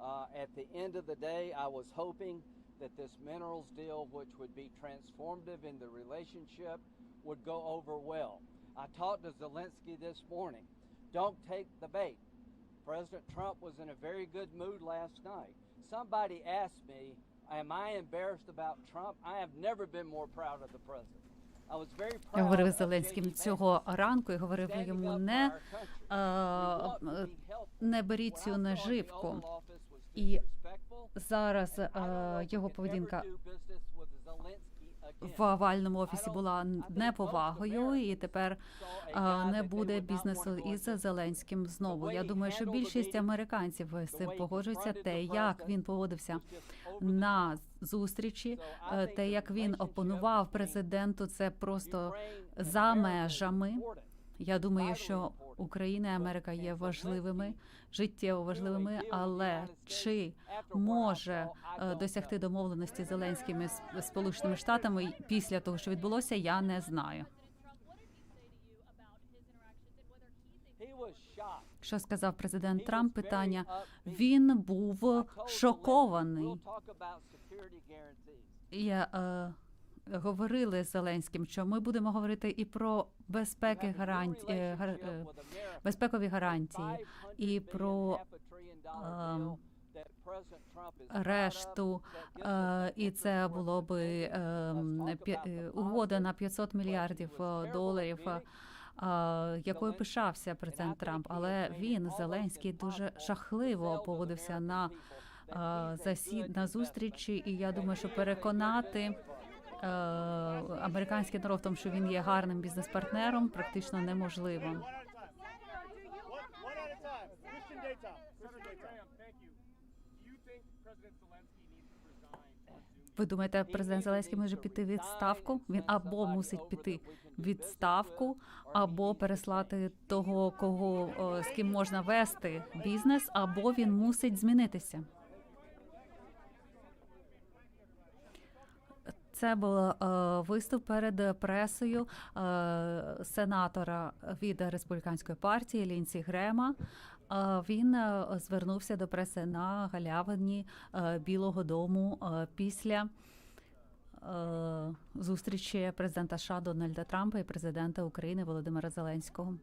Uh, at the end of the day, I was hoping that this minerals deal, which would be transformative in the relationship, would go over well. I talked to Zelensky this morning. Don't take the bait. President Trump was in a very good mood last night. Somebody asked me, Am I embarrassed about Trump? I have never been more proud of the president. I was very proud Я говорив of з Зеленським J.D. цього ранку і говорив standing йому up не for our country. е, We е, ought to be helpful. не беріть When цю I started the наживку. І зараз е, його поведінка в овальному офісі була неповагою, і тепер е, не буде бізнесу із Зеленським знову. Я думаю, що більшість американців з цим погоджуються. Те, як він поводився на зустрічі, е, те, як він опонував президенту, це просто за межами. Я думаю, що Україна і Америка є важливими, життєво важливими, але чи може е, досягти домовленості з Зеленськими Сполученими Штатами після того, що відбулося, я не знаю. Що сказав президент Трамп? Питання він був шокований. Я е, говорили з Зеленським, що ми будемо говорити і про безпеки гарантії, е, гар- е, безпекові гарантії, і про ем, решту. Е, і це було би ем, угода на 500 мільярдів доларів. Якою пишався президент Трамп, але він Зеленський дуже жахливо поводився на засід на зустрічі, і я думаю, що переконати американський народ тому, що він є гарним бізнес-партнером, практично неможливо. Ви думаєте, президент Зеленський може піти в відставку? Він або мусить піти в відставку, або переслати того, кого о, з ким можна вести бізнес, або він мусить змінитися. Це був е, виступ перед пресою е, сенатора від республіканської партії Лінсі Грема. Е, він звернувся до преси на галявині Білого Дому після зустрічі президента США Дональда Трампа і президента України Володимира Зеленського.